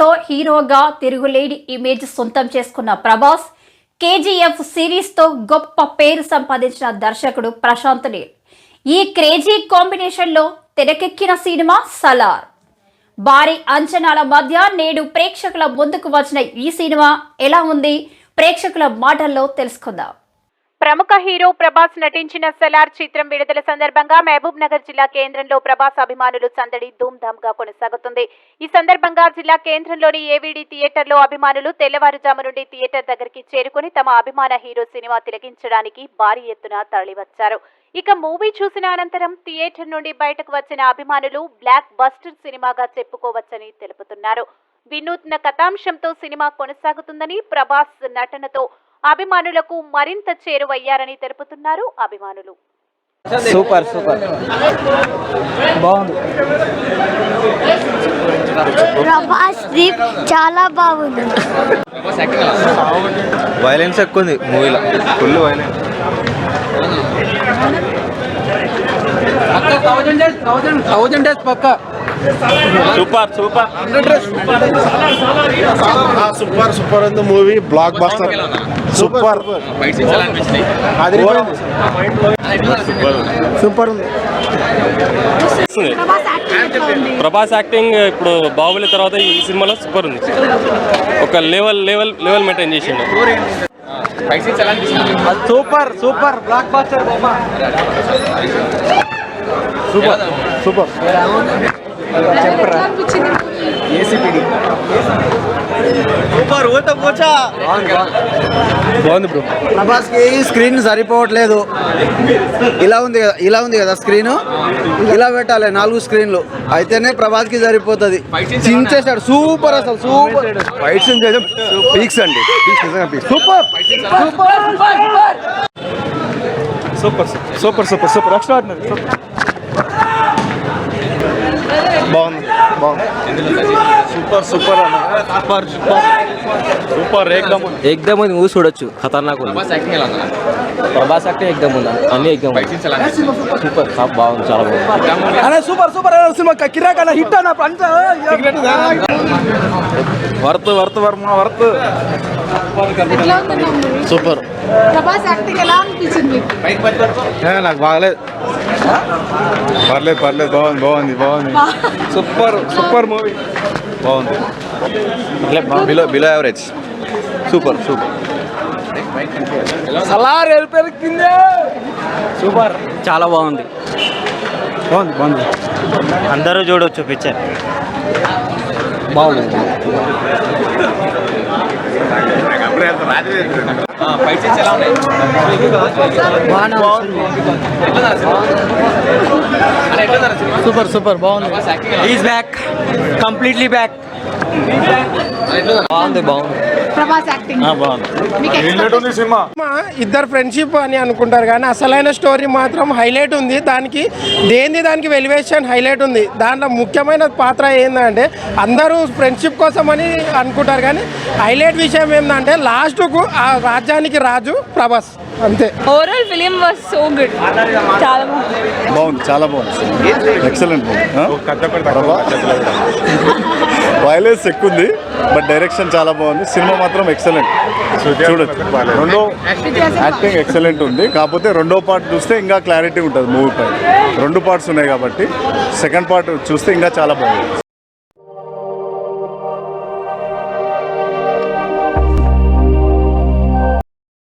బాహుబలితో హీరోగా తిరుగులేని ఇమేజ్ సొంతం చేసుకున్న ప్రభాస్ కేజీఎఫ్ సిరీస్తో గొప్ప పేరు సంపాదించిన దర్శకుడు ప్రశాంత్ నీల్. ఈ క్రేజీ కాంబినేషన్లో తెరకెక్కిన సినిమా సలార్. భారీ అంచనాల మధ్య నేడు ప్రేక్షకుల ముందుకు వచ్చిన ఈ సినిమా ఎలా ఉంది? ప్రేక్షకుల మాటల్లో తెలుసుకుందాం. ప్రముఖ హీరో ప్రభాస్ నటించిన సెలార్ చిత్రం విడుదల సందర్భంగా మహబూబ్ నగర్ జిల్లా కేంద్రంలో ప్రభాస్ అభిమానులు సందడి ధూమ్ ధామ్గా కొనసాగుతుంది. ఈ సందర్భంగా జిల్లా కేంద్రంలోని ఏవీడీ థియేటర్లో అభిమానులు తెల్లవారుజాము నుండి థియేటర్ దగ్గరికి చేరుకుని తమ అభిమాన హీరో సినిమా తిలకించడానికి భారీ ఎత్తున తరలివచ్చారు. ఇక మూవీ చూసిన అనంతరం థియేటర్ నుండి బయటకు వచ్చిన అభిమానులు బ్లాక్ బస్టర్ సినిమాగా చెప్పుకోవచ్చని తెలుపుతున్నారు. వినూత్న కథాంశంతో సినిమా కొనసాగుతుందని ప్రభాస్ నటనతో అభిమానులకు మరింత చేరువయ్యారని తెలుపుతున్నారు అభిమానులు. Super super. బాగుంది ప్రభాస్ దీప్ చాలా బాగుంది. వైలెన్స్ ఎక్కువ ఉంది మూవీలో. ఫుల్ వైలెన్స్ థౌజండ్ డేస్ పక్క. Super super. సూపర్ సూపర్ ఉంది movie blockbuster super super ఉంది. ప్రభాస్ యాక్టింగ్ ఇప్పుడు బాహుబలి తర్వాత ఈ సినిమాలో సూపర్ ఉంది. ఒక లెవెల్ లెవెల్ లెవెల్ మెయింటైన్ చేసిండు. Super super. Blockbuster super super. Super ఊత పోచా బాగుంది బ్రో. ప్రభాస్కి స్క్రీన్ సరిపోవట్లేదు. ఇలా ఉంది కదా ఇలా ఉంది కదా స్క్రీన్? ఇలా పెట్టాలి నాలుగు స్క్రీన్లు. అయితేనే ప్రభాస్కి సరిపోతుంది. చించేశాడు సూపర్ అసలు సూపర్. అయితే పీక్స్ అండి. Peaks super. Super super super. Super extraordinary బాగుంది బాగుంది సూపర్ సూపర్ అన్న. Super super. సూపర్ ఏకదమ్. ఎగ్దమ్ ఉంది మూవీ చూడొచ్చు. ఖతర్నాక్ ఉంది. ప్రభాస్ యాక్టింగ్ ఎగ్దమ్ ఉంది? అన్ని ఎగ్దమ్ సూపర్ సాబ్ బాగుంది చాలా బాగుంది. Super super. సినిమా కిరాక్ అన్న హిట్ అన్న వర్త్ వర్త్ వర్మ వర్త్. సూపర్. ప్రభాస్ యాక్టింగ్ ఎలా అనిపించింది నాకు బాగలేదు. పర్లేదు పర్లేదు బాగుంది బాగుంది బాగుంది. Super super movie. బాగుంది. Below below average. Super super. Salaar పెరిగిందే super. చాలా బాగుంది. బాగుంది బాగుంది. అందరూ చూడొచ్చు పిక్చర్. బాగుంది. సూపర్ సూపర్ బాగుంది. ఈజ్ బ్యాక్ కంప్లీట్లీ బ్యాక్ బాగుంది బాగుంది. Prabhas acting cinema? ఇద్దరు ఫ్రెండ్షిప్ అని అనుకుంటారు కానీ అసలైన స్టోరీ మాత్రం హైలైట్ ఉంది. దానికి దేని దానికి వెలివేషన్ హైలైట్ ఉంది. దాంట్లో ముఖ్యమైన పాత్ర ఏంటంటే అందరూ ఫ్రెండ్షిప్ కోసం అని అనుకుంటారు కానీ హైలైట్ విషయం ఏంటంటే లాస్ట్కు ఆ రాజ్యానికి రాజు ప్రభాస్. అంతే. Overall film was so good చాలా బాగుంది. చాలా బాగుంది. ఎక్సలెంట్ వైలెన్స్ ఎక్కువ ఉంది బట్ డైరెక్షన్ చాలా బాగుంది. సినిమా మాత్రం ఎక్సలెంట్ చూడొచ్చు. రెండో యాక్టింగ్ ఎక్సలెంట్ ఉంది. కాకపోతే రెండో పార్ట్ చూస్తే ఇంకా క్లారిటీ ఉంటుంది మూవీ పై రెండు పార్ట్స్ ఉన్నాయి కాబట్టి సెకండ్ పార్ట్ చూస్తే ఇంకా చాలా బాగుంది.